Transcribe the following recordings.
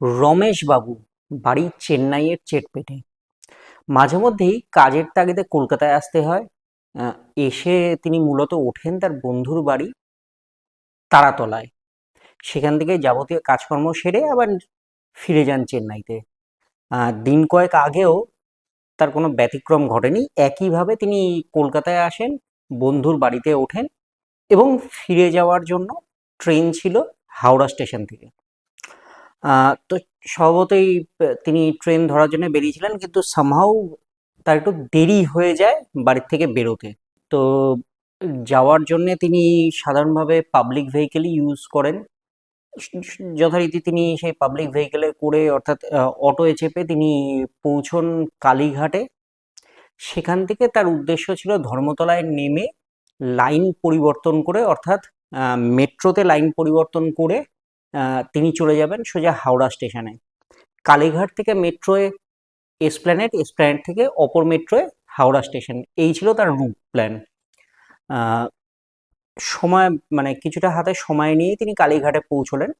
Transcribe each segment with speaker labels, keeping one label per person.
Speaker 1: রমেশবাবু বাড়ি চেন্নাইয়ের চেটপেটে। মাঝে মধ্যেই কাজের তাগিদে কলকাতায় আসতে হয়। এসে তিনি মূলত ওঠেন তার বন্ধুর বাড়ি তারাতলায়। সেখান থেকে যাবতীয় কাজকর্ম সেরে আবার ফিরে যান চেন্নাইতে। দিন কয়েক আগেও তার কোনো ব্যতিক্রম ঘটেনি। একইভাবে তিনি কলকাতায় আসেন, বন্ধুর বাড়িতে ওঠেন এবং ফিরে যাওয়ার জন্য ট্রেন ছিল হাওড়া স্টেশন থেকে। তো স্বভাবতই তিনি ট্রেন ধরার জন্য বেরিয়েছিলেন, কিন্তু সামহাউ তার একটু দেরি হয়ে যায় বাড়ির থেকে বেরোতে। তো যাওয়ার জন্যে তিনি সাধারণভাবে পাবলিক ভেহিকেলই ইউজ করেন। যথারীতি তিনি সেই পাবলিক ভেহিকেলে করে, অর্থাৎ অটোয়ে চেপে তিনি পৌঁছন কালীঘাটে। সেখান থেকে তার উদ্দেশ্য ছিল ধর্মতলায় নেমে লাইন পরিবর্তন করে, অর্থাৎ মেট্রোতে লাইন পরিবর্তন করে তিনি চলে যাবেন সোজা হাওড়া স্টেশনে। কালীঘাট থেকে মেট্রোয়ে এসপ্ল্যানেট এসপ্ল্যানেট থেকে অপর মেট্রোয়ে হাওড়া স্টেশন। এই ছিল তার রুট প্ল্যান সময় মানে কিছুটা হাতে সময় নিয়ে তিনি কালীঘাটে পৌঁছলেন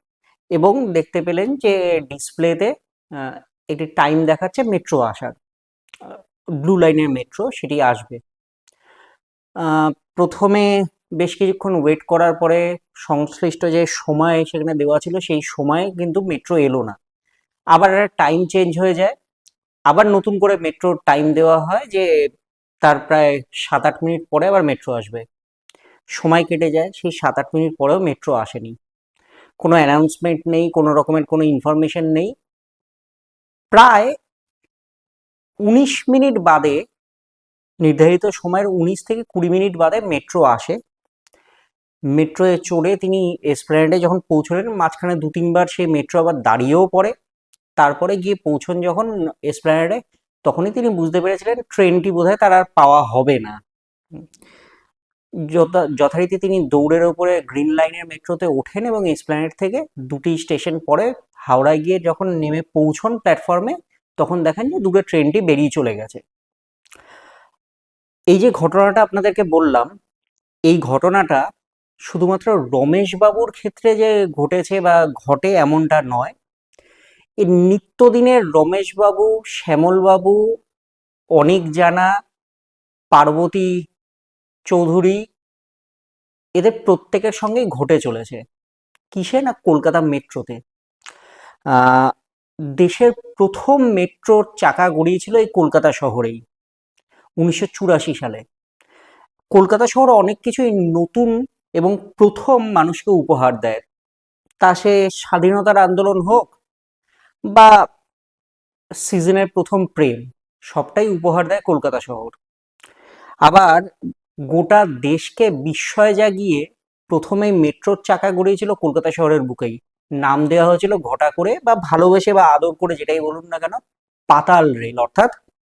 Speaker 1: এবং দেখতে পেলেন যে ডিসপ্লেতে একটি টাইম দেখাচ্ছে মেট্রো আসার। ব্লু লাইনের মেট্রো, সেটি আসবে। প্রথমে বেশ কিছুক্ষণ ওয়েট করার পরে সংশ্লিষ্ট যে সময় সেখানে দেওয়া ছিল, সেই সময়ে কিন্তু মেট্রো এলো না। আবার টাইম চেঞ্জ হয়ে যায়। আবার নতুন করে মেট্রোর টাইম দেওয়া হয় যে তার প্রায় সাত আট মিনিট পরে আবার মেট্রো আসবে। সময় কেটে যায়, সেই সাত আট মিনিট পরেও মেট্রো আসেনি। কোনো অ্যানাউন্সমেন্ট নেই, কোনো রকমের কোনো ইনফরমেশন নেই। প্রায় উনিশ মিনিট বাদে, নির্ধারিত সময়ের উনিশ থেকে কুড়ি মিনিট বাদে মেট্রো আসে। মেট্রোয়ে চড়ে তিনি এসপ্ল্যানেডে যখন পৌঁছলেন, মাঝখানে দু তিনবার সেই মেট্রো আবার দাঁড়িয়েও পড়ে। তারপরে গিয়ে পৌঁছন যখন এসপ্ল্যানেডে তখনই তিনি বুঝতে পেরেছিলেন ট্রেনটি বোধহয় তার আর পাওয়া হবে না। যথা, যথারীতি তিনি দৌড়ের ওপরে গ্রিন লাইনের মেট্রোতে ওঠেন এবং এসপ্ল্যানেড থেকে দুটি স্টেশন পরে হাওড়ায় গিয়ে যখন নেমে পৌঁছন প্ল্যাটফর্মে তখন দেখেন যে দূরে ট্রেনটি বেরিয়ে চলে গেছে। এই যে ঘটনাটা আপনাদেরকে বললাম, এই ঘটনাটা শুধুমাত্র রমেশবাবুর ক্ষেত্রে যে ঘটেছে বা ঘটে এমনটা নয় এই নিত্যদিনের রমেশবাবু, শ্যামলবাবু অনেক জানা পার্বতী চৌধুরী, এদের প্রত্যেকের সঙ্গেই ঘটে চলেছে। কিসে না কলকাতা মেট্রোতে? দেশের প্রথম মেট্রোর চাকা গড়িয়েছিল এই কলকাতা শহরেই, উনিশশো চুরাশি সালে। কলকাতা শহর অনেক কিছুই নতুন এবং প্রথম মানুষকে উপহার দেয়। তা সে স্বাধীনতার আন্দোলন হোক বা সিজনের প্রথম প্রেম, সবটাই উপহার দেয় কলকাতা শহর। আবার গোটা দেশকে বিস্ময় জাগিয়ে প্রথমে মেট্রোর চাকা গড়িয়েছিল কলকাতা শহরের বুকেই। নাম দেওয়া হয়েছিল ঘটা করে বা ভালোবেসে বা আদর করে যেটাই বলুন না কেন, পাতাল রেল, অর্থাৎ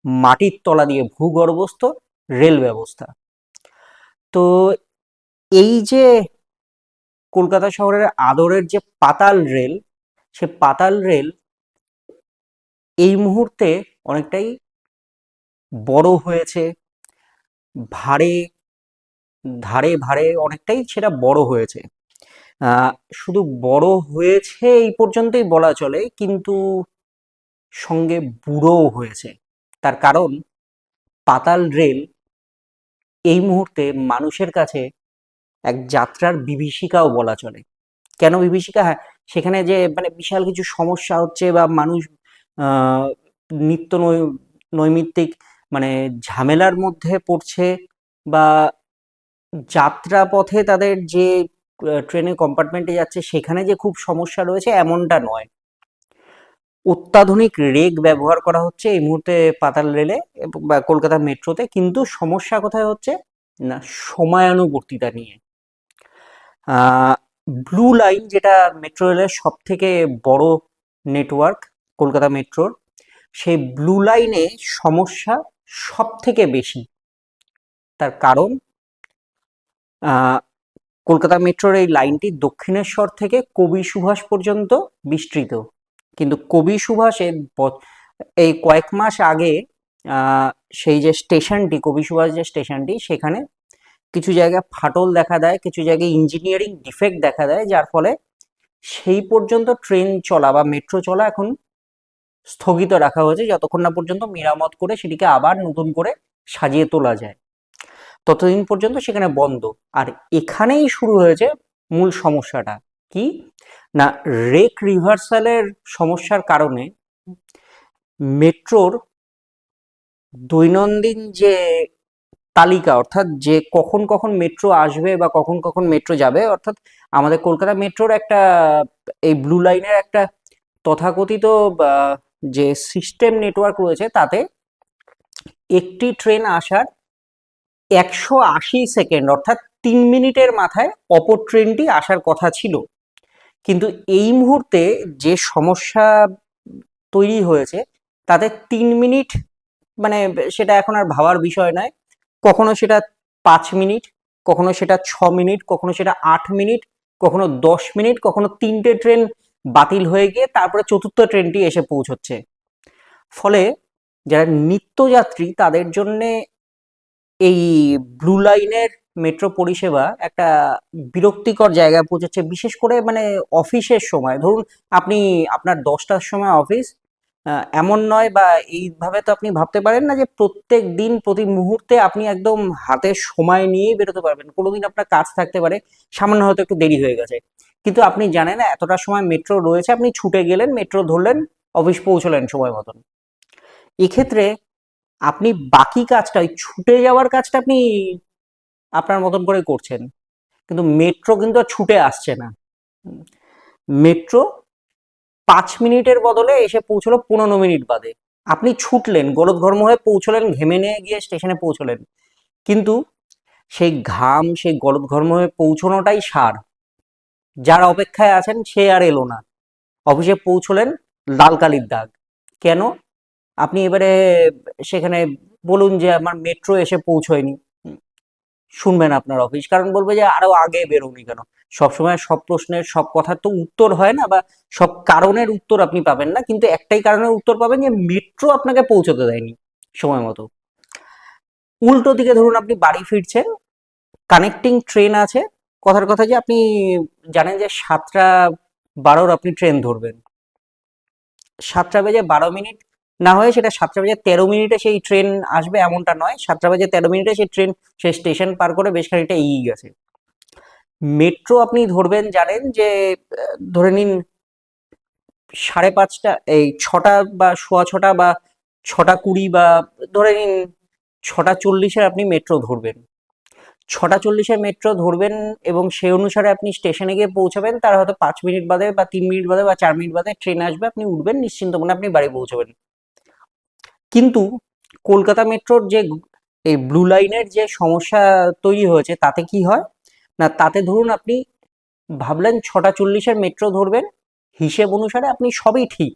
Speaker 1: মাটির তলা দিয়ে ভূগর্ভস্থ রেল ব্যবস্থা। তো এই যে কলকাতা শহরের আদরের যে পাতাল রেল, সে পাতাল রেল এই মুহূর্তে অনেকটাই বড় হয়েছে। ভারে ধারে ভারে অনেকটাই সেটা বড় হয়েছে। শুধু বড় হয়েছে এই পর্যন্তই বলা চলে, কিন্তু সঙ্গে বুড়োও হয়েছে। তার কারণ পাতাল রেল এই মুহূর্তে মানুষের কাছে এক যাত্রার বিভীষিকাও বলা চলে। কেন বিভীষিকা? হ্যাঁ সেখানে যে মানে বিশাল কিছু সমস্যা হচ্ছে বা মানুষ নিত্য নৈমিত্তিক মানে ঝামেলার মধ্যে পড়ছে বা যাত্রা পথে তাদের যে ট্রেনের কম্পার্টমেন্টে যাচ্ছে, সেখানে যে খুব সমস্যা রয়েছে এমনটা নয়। অত্যাধুনিক রেক ব্যবহার করা হচ্ছে এই মুহূর্তে পাতাল রেলে বা কলকাতা মেট্রোতে, কিন্তু সমস্যা কোথায় হচ্ছে? না, সময়ানুবর্তিতা নিয়ে। ব্লু লাইন যেটা মেট্রো রেলের সব থেকে বড় নেটওয়ার্ক কলকাতা মেট্রোর সেই ব্লু লাইনে সমস্যা সব থেকে বেশি। তার কারণ কলকাতা মেট্রোর এই লাইনটি দক্ষিণেশ্বর থেকে কবি সুভাষ পর্যন্ত বিস্তৃত। কিন্তু কবি সুভাষের এই কয়েক মাস আগে সেই যে স্টেশনটি কবি সুভাষ যে স্টেশনটি সেখানে কিছু জায়গায় ফাটল দেখা দেয়, কিছু জায়গায় ইঞ্জিনিয়ারিং ডিফেক্ট দেখা দেয়, যার ফলে সেই পর্যন্ত ট্রেন চলা বা মেট্রো চলা এখন স্থগিত রাখা হয়েছে, যতক্ষণ না পর্যন্ত মেরামত করে সেটিকে আবার নতুন করে সাজিয়ে তোলা যায়। ততদিন পর্যন্ত সেখানে বন্ধ। আর এখানেই শুরু হয়েছে মূল সমস্যাটা। কি? না রেক রিভার্সালের সমস্যার কারণে মেট্রোর দৈনন্দিন যে তালিকা, অর্থাৎ যে কখন কখন মেট্রো আসবে বা কখন কখন মেট্রো যাবে, অর্থাৎ আমাদের কলকাতা মেট্রোর একটা, এই ব্লু লাইনের একটা তথাকথিত যে সিস্টেম নেটওয়ার্ক রয়েছে তাতে একটি ট্রেন আসার একশো আশি সেকেন্ড অর্থাৎ তিন মিনিটের মাথায় অপর ট্রেনটি আসার কথা ছিল। কিন্তু এই মুহূর্তে যে সমস্যা তৈরি হয়েছে, তাতে তিন মিনিট মানে সেটা এখন আর ভাবার বিষয় নয়। কখনো সেটা পাঁচ মিনিট, কখনো সেটা ছ মিনিট, কখনো সেটা আট মিনিট, কখনো দশ মিনিট, কখনো তিনটে ট্রেন বাতিল হয়ে গিয়ে তারপরে চতুর্থ ট্রেনটি এসে পৌঁছচ্ছে। ফলে যারা নিত্যযাত্রী তাদের জন্যে এই ব্লু লাইনের মেট্রো পরিষেবা একটা বিরক্তিকর জায়গায় পৌঁছেছে বিশেষ করে মানে অফিসের সময়। ধরুন, আপনি আপনার দশটার সময় অফিস এমন নয় বা এইভাবে তো আপনি ভাবতে পারেন না যে প্রত্যেক দিন, প্রতি মুহূর্তে আপনি একদম হাতে সময় নিয়েই বেরোতে পারবেন। কোনোদিন আপনার কাজ থাকতে পারে, সামান্য হয়তো একটু দেরি হয়ে গেছে। কিন্তু আপনি জানেন এতটা সময় মেট্রো রয়েছে, আপনি ছুটে গেলেন মেট্রো ধরলেন অফিস পৌঁছলেন সময় মতন। এক্ষেত্রে আপনি বাকি কাজটা, ওই ছুটে যাওয়ার কাজটা আপনি আপনার মতন করে করছেন। কিন্তু মেট্রো কিন্তু আর ছুটে আসছে না। মেট্রো পাঁচ মিনিটের বদলে এসে পৌঁছলো পনেরো মিনিট বাদে। আপনি ছুটলেন, গলদঘর্ম হয়ে পৌঁছলেন, ঘেমে নিয়ে গিয়ে স্টেশনে পৌঁছলেন। কিন্তু সেই ঘাম, সেই গলদঘর্ম হয়ে পৌঁছানোটাই সার। যার অপেক্ষায় আছেন সে আর এলো না। অফিসে পৌঁছলেন লাল কালির দাগ। কেন? আপনি এবারে সেখানে বলুন যে আমার মেট্রো এসে পৌঁছয়নি। শুনবেন আপনার অফিস। কারণ বলবে যে আরও আগে বেরোনি কেন? সবসময় সব প্রশ্নের, সব কথার তো উত্তর হয় না বা সব কারণের উত্তর আপনি পাবেন না। কিন্তু একটাই কারণের উত্তর পাবেন যে মেট্রো আপনাকে পৌঁছতে দেয়নি সময় মতো। উল্টো দিকে ধরুন আপনি বাড়ি ফিরছেন কানেক্টিং ট্রেন আছে। কথার কথা যে আপনি জানেন যে সাতটা বারোর আপনি ট্রেন ধরবেন। সাতটা বেজে বারো মিনিট না হয়ে সেটা সাতটা বেজে তেরো মিনিটে সেই ট্রেন আসবে এমনটা নয়। সাতটা বেজে তেরো মিনিটে সেই ট্রেন সেই স্টেশন পার করে বেশ খানিকটা এগিয়ে গেছে। মেট্রো আপনি ধরবেন, জানেন যে ধরে নিন সাড়ে পাঁচটা, এই ছটা বা সোয়া ছটা বা ছটা কুড়ি বা ধরে নিন ছটা চল্লিশে আপনি মেট্রো ধরবেন। ছটা চল্লিশে মেট্রো ধরবেন এবং সেই অনুসারে আপনি স্টেশনে গিয়ে পৌঁছাবেন, তার হয়তো পাঁচ মিনিট বাদে বা তিন মিনিট বাদে বা চার মিনিট বাদে ট্রেন আসবে, আপনি উঠবেন, নিশ্চিন্ত মনে আপনি বাড়ি পৌঁছবেন। কিন্তু কলকাতা মেট্রোর যে এই ব্লু লাইনের যে সমস্যা তৈরি হয়েছে, তাতে কি হয়? না, তাতে ধরুন আপনি ভাবলেন ছটা চল্লিশের মেট্রো ধরবেন, হিসেব অনুসারে আপনি সবই ঠিক।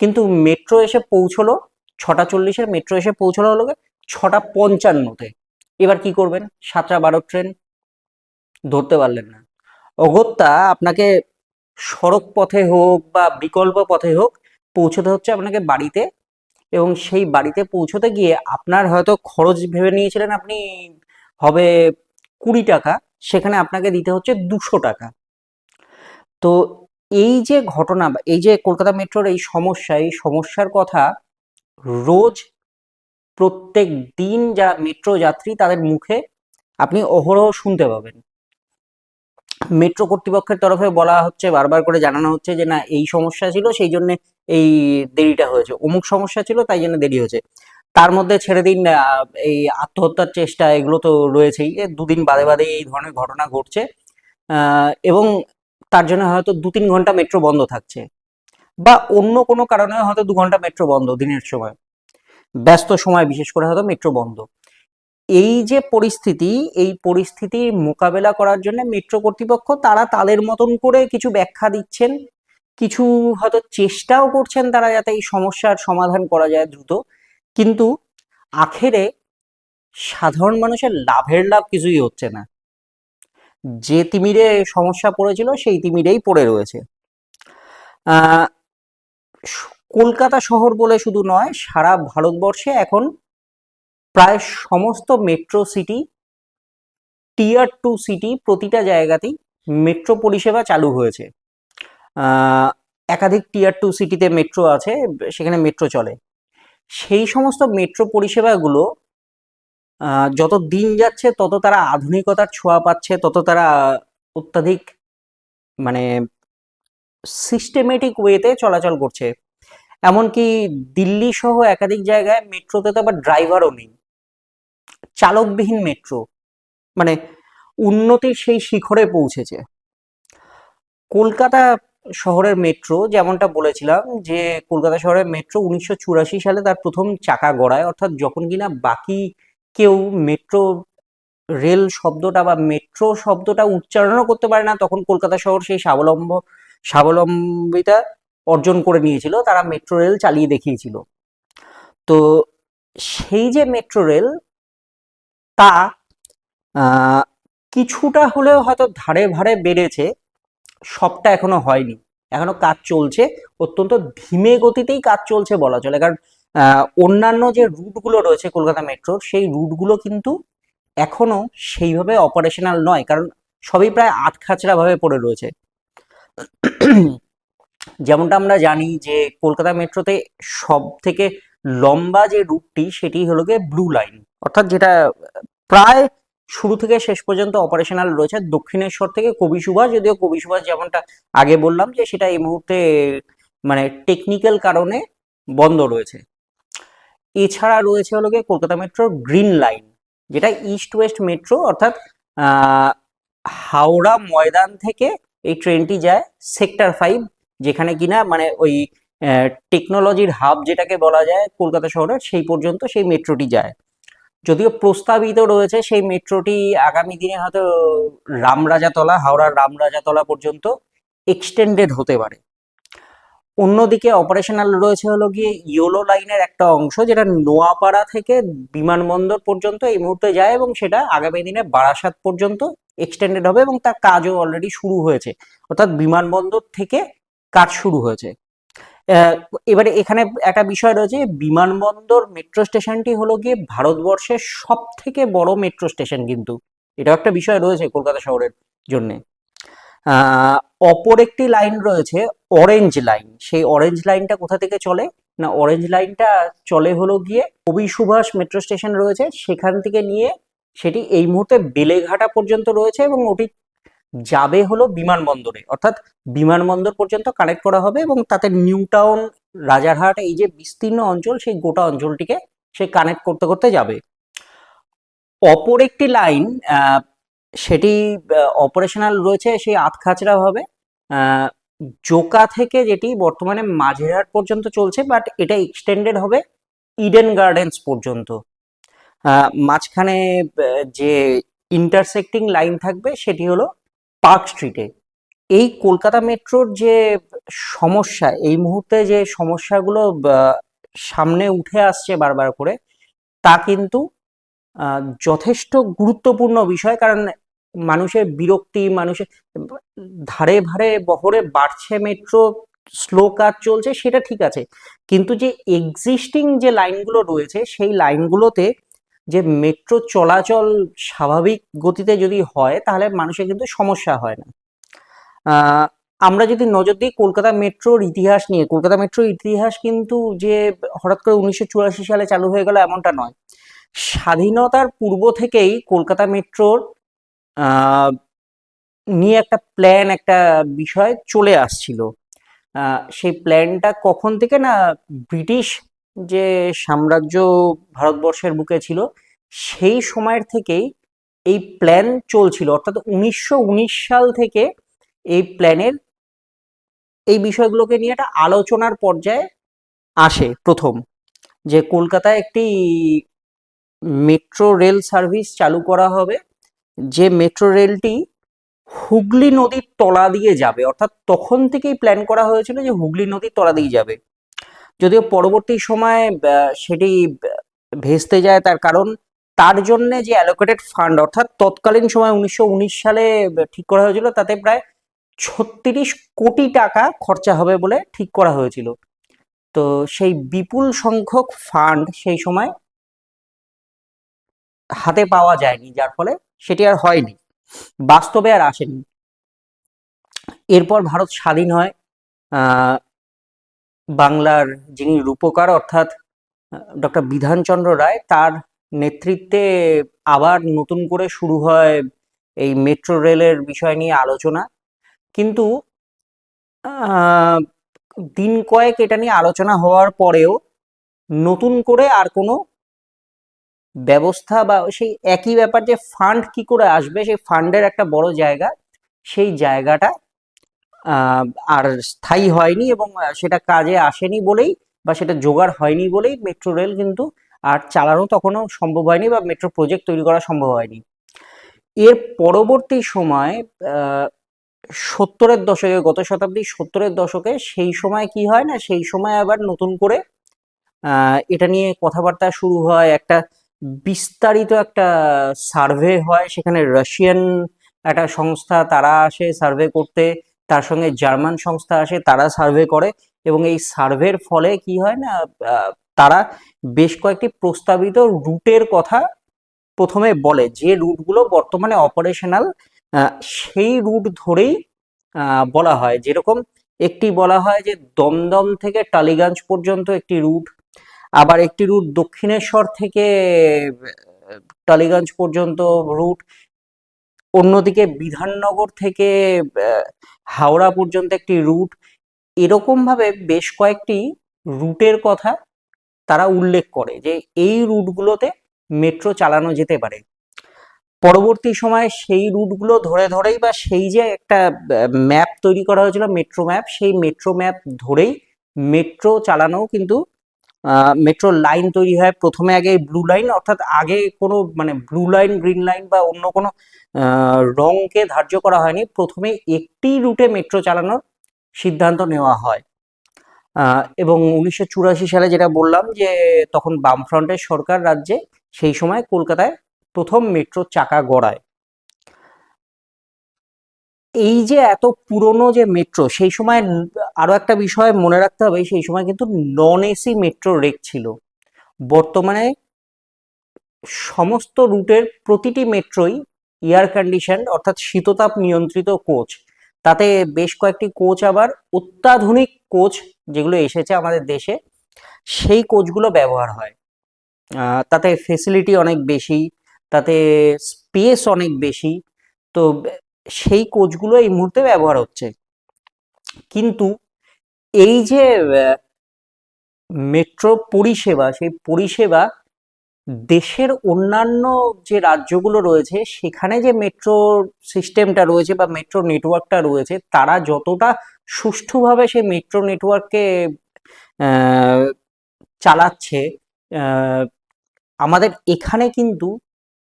Speaker 1: কিন্তু মেট্রো এসে পৌঁছলো, ছটা চল্লিশের মেট্রো এসে পৌঁছলো হলো ছটা পঞ্চান্নতে। এবার কি করবেন? সাতটা বারো ট্রেন ধরতে পারলেন না। অগত্যা আপনাকে সড়ক পথে হোক বা বিকল্প পথে হোক, পৌঁছতে হচ্ছে আপনাকে বাড়িতে। এবং সেই বাড়িতে পৌঁছতে গিয়ে আপনার হয়তো খরচ ভেবে নিয়েছিলেন আপনি, হবে কুড়ি টাকা, সেখানে আপনাকে দিতে হচ্ছে দুশো টাকা। তো এই যে ঘটনা এই যে কলকাতা মেট্রোর এই সমস্যা, এই সমস্যার কথা রোজ প্রত্যেক দিন যারা মেট্রো যাত্রী, তাদের মুখে আপনি অহরহ শুনতে পাবেন। মেট্রো কর্তৃপক্ষের তরফে বলা হচ্ছে, বারবার করে জানানো হচ্ছে যে, না, এই সমস্যা ছিল, সেই জন্য এই দেরিটা হয়েছে। অমুক সমস্যা ছিল, তাই জন্য দেরি হয়েছে। তার মধ্যে ছেড়ে দিন এই আত্মহত্যার চেষ্টা, এগুলো তো রয়েছেই। দুদিন বাদে বাদে এই ধরনের ঘটনা ঘটছে। এবং তার জন্য হয়তো দু তিন ঘণ্টা মেট্রো বন্ধ থাকছে। বা অন্য কোনো কারণে হয়তো দু ঘণ্টা মেট্রো বন্ধ দিনের সময়। ব্যস্ত সময়, বিশেষ করে হয়তো মেট্রো বন্ধ। এই যে পরিস্থিতি, এই পরিস্থিতির মোকাবেলা করার জন্য মেট্রো কর্তৃপক্ষ তারা তাদের মতন করে কিছু ব্যাখ্যা দিচ্ছেন। কিছু হয়তো চেষ্টাও করছেন তারা যাতে এই সমস্যার সমাধান করা যায় দ্রুত। কিন্তু আখেরে সাধারণ মানুষের লাভের লাভ কিছুই হচ্ছে না। যে তিমিরে সমস্যা পড়েছিল, সেই তিমিরেই পড়ে রয়েছে। কলকাতা শহর বলে শুধু নয়, সারা ভারতবর্ষে এখন প্রায় সমস্ত metro city tier two city প্রতিটা জায়গাতেই মেট্রো পরিষেবা চালু হয়েছে। একাধিক টিয়ার টু সিটিতে মেট্রো আছে, সেখানে মেট্রো চলে। সেই সমস্ত মেট্রো পরিষেবাগুলো যত দিন যাচ্ছে, তত তারা আধুনিকতার ছোঁয়া পাচ্ছে, তত তারা অত্যাধিক মানে সিস্টেমেটিক ওয়েতে চলাচল করছে। এমনকি দিল্লি সহ একাধিক জায়গায় মেট্রোতে তো আবার ড্রাইভারও নেই। চালকবিহীন মেট্রো মানে উন্নতির সেই শিখরে পৌঁছেছে। কলকাতা শহরের মেট্রো, যেমনটা বলেছিলাম যে কলকাতা শহরের মেট্রো উনিশশো চুরাশি সালে তার প্রথম চাকা গড়ায়। অর্থাৎ যখন কিনা বাকি কেউ মেট্রো রেল শব্দটা বা মেট্রো শব্দটা উচ্চারণও করতে পারে না, তখন কলকাতা শহর সেই স্বাবলম্ব, স্বাবলম্বিতা অর্জন করে নিয়েছিল। তারা মেট্রো রেল চালিয়ে দেখিয়েছিল। তো সেই যে মেট্রো রেল, তা কিছুটা হলেও হয়তো ধারে ভারে বেড়েছে। সবটা এখনও হয়নি। এখনও কাজ চলছে, অত্যন্ত ধীমে গতিতেই কাজ চলছে বলা চলে। কারণ অন্যান্য যে রুটগুলো রয়েছে কলকাতা মেট্রোর, সেই রুটগুলো কিন্তু এখনও সেইভাবে অপারেশনাল নয়। কারণ, সবই প্রায় আটখাচড়া ভাবে পড়ে রয়েছে। যেমনটা আমরা জানি যে, কলকাতা মেট্রোতে সব থেকে লম্বা যে রুটটি, সেটি হলো গিয়ে ব্লু লাইন অর্থাৎ যেটা, প্রায় শুরু থেকে শেষ পর্যন্ত অপারেশনাল রয়েছে। দক্ষিণেশ্বর থেকে কবি সুভাষ, যদিও কবি সুভাষ যেমনটা আগে বললাম যে সেটা এই মুহূর্তে মানে টেকনিক্যাল কারণে বন্ধ রয়েছে। এছাড়া রয়েছে হলো গিয়ে কলকাতা মেট্রোর গ্রিন লাইন যেটা ইস্ট ওয়েস্ট মেট্রো অর্থাৎ হাওড়া ময়দান থেকে এই ট্রেনটি যায় সেক্টর ফাইভ যেখানে কিনা মানে ওই টেকনোলজির হাব যেটাকে বলা যায় কলকাতা শহরের, সেই পর্যন্ত সেই মেট্রোটি যায়। যদিও প্রস্তাবিত রয়েছে সেই মেট্রোটি আগামী দিনে হয়তো রামরাজাতলা, হাওড়ার রামরাজাতলা পর্যন্ত এক্সটেন্ডেড হতে পারে। অন্যদিকে অপারেশনাল রয়েছে হলো গিয়ে ইয়োলো লাইনের একটা অংশ, যেটা নোয়াপাড়া থেকে বিমানবন্দর পর্যন্ত এই মুহূর্তে যায় এবং সেটা আগামী দিনে বারাসাত পর্যন্ত এক্সটেন্ডেড হবে এবং তার কাজও অলরেডি শুরু হয়েছে। অর্থাৎ বিমানবন্দর থেকে কাজ শুরু হয়েছে। এবারে এখানে একটা বিষয় রয়েছে, বিমানবন্দর মেট্রো স্টেশনটি হলো গিয়ে ভারতবর্ষের সব থেকে বড় মেট্রো স্টেশন কিন্তু। এটাও একটা বিষয় রয়েছে কলকাতা শহরের জন্য। অপর একটি লাইন রয়েছে অরেঞ্জ লাইন সেই অরেঞ্জ লাইনটা কোথা থেকে চলে? না অরেঞ্জ লাইনটা চলে হলো গিয়ে কবি সুভাষ মেট্রো স্টেশন রয়েছে। সেখান থেকে নিয়ে সেটি এই মুহূর্তে বেলেঘাটা পর্যন্ত রয়েছে এবং ওটি যাবে হলো বিমানবন্দরে। অর্থাৎ বিমানবন্দর পর্যন্ত কানেক্ট করা হবে এবং তাতে নিউ টাউন রাজারহাট, এই যে বিস্তীর্ণ অঞ্চল, সেই গোটা অঞ্চলটিকে সে কানেক্ট করতে করতে যাবে। অপর একটি লাইন সেটি অপারেশনাল রয়েছে, সেই আতখাচড়া হবে। জোকা থেকে যেটি বর্তমানে মাঝেরহাট পর্যন্ত চলছে বাট এটা এক্সটেন্ডেড হবে ইডেন গার্ডেন্স পর্যন্ত। মাঝখানে যে ইন্টারসেক্টিং লাইন থাকবে, সেটি হলো পার্ক স্ট্রিটে এই কলকাতা মেট্রোর যে সমস্যা, এই মুহূর্তে যে সমস্যাগুলো সামনে উঠে আসছে বারবার করে, তা কিন্তু যথেষ্ট গুরুত্বপূর্ণ বিষয়। কারণ মানুষের বিরক্তি, মানুষের ধারে ধারে বহরে বাড়ছে মেট্রো, স্লো কাজ চলছে, সেটা ঠিক আছে। কিন্তু যে এক্সিস্টিং যে লাইনগুলো রয়েছে, সেই লাইনগুলোতে যে মেট্রো চলাচল স্বাভাবিক গতিতে যদি হয়, তাহলে মানুষের কিন্তু সমস্যা হয় না। আমরা যদি নজর দিই কলকাতা মেট্রোর ইতিহাস নিয়ে, কলকাতা মেট্রোর ইতিহাস কিন্তু যে হঠাৎ করে উনিশশো চুরাশি সালে চালু হয়ে গেল এমনটা নয়। স্বাধীনতার পূর্ব থেকেই কলকাতা মেট্রোর নিয়ে একটা প্ল্যান একটা বিষয় চলে আসছিল। সেই প্ল্যানটা কখন থেকে না ব্রিটিশ যে সাম্রাজ্য ভারতবর্ষের বুকে ছিল, সেই সময়ের থেকেই এই প্ল্যান চলছিল। অর্থাৎ উনিশশো উনিশ সাল থেকে এই প্ল্যানের এই বিষয়গুলোকে নিয়ে একটা আলোচনার পর্যায়ে আসে প্রথম। যে কলকাতায় একটি মেট্রো রেল সার্ভিস চালু করা হবে, যে মেট্রো রেলটি হুগলি নদীর তলা দিয়ে যাবে। অর্থাৎ তখন থেকেই প্ল্যান করা হয়েছিল যে হুগলি নদীর তলা দিয়ে যাবে। যদিও পরবর্তী সময়ে সেটি ভেস্তে যায় তার কারণ, তার জন্য যে অ্যালোকেটেড ফান্ড অর্থাৎ তৎকালীন সময় উনিশশো উনিশ সালে ঠিক করা হয়েছিল, তাতে প্রায় ছত্রিশ কোটি টাকা খরচা হবে বলে ঠিক করা হয়েছিল। তো সেই বিপুল সংখ্যক ফান্ড সেই সময় হাতে পাওয়া যায়নি, যার ফলে সেটি আর হয়নি। বাস্তবে আর আসেনি। এরপর ভারত স্বাধীন হয় বাংলার যিনি রূপকার, অর্থাৎ ডক্টর বিধানচন্দ্র রায়, তার নেতৃত্বে আবার নতুন করে শুরু হয় এই মেট্রো রেলের বিষয় নিয়ে আলোচনা। কিন্তু দিন কয়েক এটা নিয়ে আলোচনা হওয়ার পরেও নতুন করে আর কোনো ব্যবস্থা বা সেই একই ব্যাপার যে ফান্ড কি করে আসবে, সেই ফান্ডের একটা বড় জায়গা, সেই জায়গাটা আর স্থায়ী হয়নি এবং সেটা কাজে আসেনি বলেই বা সেটা জোগাড় হয়নি বলেই মেট্রো রেল কিন্তু আর চালানো তখনও সম্ভব হয়নি বা মেট্রো প্রজেক্ট তৈরি করা সম্ভব হয়নি। এর পরবর্তী সময় সত্তরের দশকে, গত শতাব্দীর সত্তরের দশকে সেই সময় কি হয় না, সেই সময় আবার নতুন করে এটা নিয়ে কথাবার্তা শুরু হয়, একটা বিস্তারিত একটা সার্ভে হয়, সেখানে রাশিয়ান একটা সংস্থা, তারা আসে সার্ভে করতে তার সঙ্গে জার্মান সংস্থা আসে, তারা সার্ভে করে এবং এই সার্ভের ফলে কি হয় না তারা বেশ কয়েকটি প্রস্তাবিত রুটের কথা প্রথমে বলে যে রুটগুলো বর্তমানে অপারেশনাল সেই রুট ধরেই বলা হয়। যেরকম একটি বলা হয় যে দমদম থেকে টালিগঞ্জ পর্যন্ত একটি রুট আবার একটি রুট দক্ষিণেশ্বর থেকে টালিগঞ্জ পর্যন্ত রুট অন্যদিকে বিধাননগর থেকে হাওড়া পর্যন্ত একটি রুট এরকম ভাবে বেশ কয়েকটি রুটের কথা তারা উল্লেখ করে যে এই রুটগুলোতে মেট্রো চালানো যেতে পারে। পরবর্তী সময়ে সেই রুটগুলো ধরে ধরেই বা সেই যে একটা ম্যাপ তৈরি করা হয়েছিল, মেট্রো ম্যাপ সেই মেট্রো ম্যাপ ধরেই মেট্রো চালানো কিন্তু মেট্রো লাইন তৈরি হয়। প্রথমে আগে ব্লু লাইন অর্থাৎ আগে কোনো মানে ব্লু লাইন গ্রিন লাইন বা অন্য কোনো রঙকে ধার্য করা হয়নি। প্রথমে একটি রুটে মেট্রো চালানোর সিদ্ধান্ত নেওয়া হয়। এবং উনিশশো চুরাশি সালে যেটা বললাম যে, তখন বামফ্রন্টের সরকার রাজ্যে সেই সময় কলকাতায় প্রথম মেট্রো চাকা গড়ায়। এই যে এত পুরনো যে মেট্রো সেই সময় ন- আরও একটা বিষয় মনে রাখতে হবে, সেই সময় কিন্তু নন এসি মেট্রো রেক ছিল। বর্তমানে সমস্ত রুটের প্রতিটি মেট্রোই এয়ার কন্ডিশন অর্থাৎ শীততাপ নিয়ন্ত্রিত কোচ তাতে বেশ কয়েকটি কোচ আবার অত্যাধুনিক কোচ যেগুলো এসেছে আমাদের দেশে, সেই কোচগুলো ব্যবহার হয়। তাতে ফেসিলিটি অনেক বেশি, তাতে স্পেস অনেক বেশি। তো সেই কোচগুলো এই মুহূর্তে ব্যবহার হচ্ছে। কিন্তু এই যে মেট্রো পরিষেবা, সেই পরিষেবা দেশের অন্যান্য যে রাজ্যগুলো রয়েছে, সেখানে যে মেট্রো সিস্টেমটা রয়েছে বা মেট্রো নেটওয়ার্কটা রয়েছে, তারা যতটা সুষ্ঠুভাবে সেই মেট্রো নেটওয়ার্ককে চালাচ্ছে আমাদের এখানে কিন্তু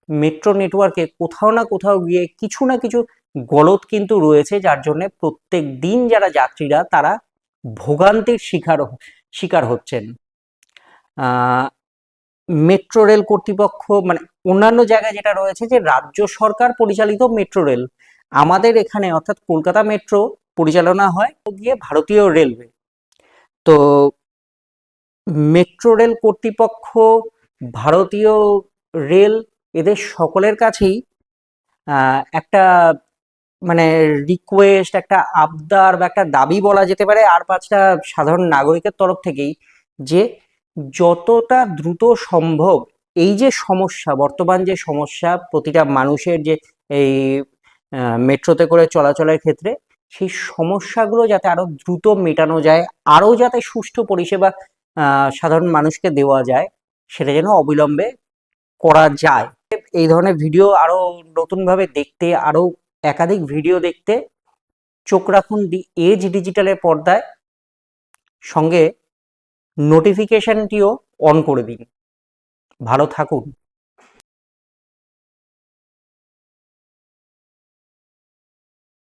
Speaker 1: মেট্রো নেটওয়ার্কে কোথাও না কোথাও গিয়ে কিছু না কিছু গলদ কিন্তু রয়েছে, যার জন্য প্রত্যেক দিন যারা যাত্রীরা তারা ভোগান্তির শিকার শিকার হচ্ছেন। মেট্রো রেল কর্তৃপক্ষ মানে অন্যান্য জায়গায় যেটা রয়েছে যে রাজ্য সরকার পরিচালিত মেট্রো রেল আমাদের এখানে অর্থাৎ কলকাতা মেট্রো পরিচালনা হয় গিয়ে ভারতীয় রেলওয়ে তো মেট্রো রেল কর্তৃপক্ষ ভারতীয় রেল এদের সকলের কাছেই একটা মানে রিকোয়েস্ট একটা আবদার বা একটা দাবি বলা যেতে পারে আর পাঁচটা সাধারণ নাগরিকের তরফ থেকেই যে যতটা দ্রুত সম্ভব এই যে সমস্যা, বর্তমান যে সমস্যা প্রতিটা মানুষের যে এই মেট্রোতে করে চলাচলের ক্ষেত্রে, সেই সমস্যাগুলো যাতে আরও দ্রুত মেটানো যায়, আরও যাতে সুষ্ঠু পরিষেবা সাধারণ মানুষকে দেওয়া যায়, সেটা যেন অবিলম্বে করা যায়। এই ধরনের ভিডিও আরও নতুনভাবে দেখতে আরও একাধিক ভিডিও দেখতে, চোখ রাখুন দি এজ ডিজিটালের পর্দায়। সঙ্গে নোটিফিকেশানটিও অন করে দিন। ভালো থাকুন।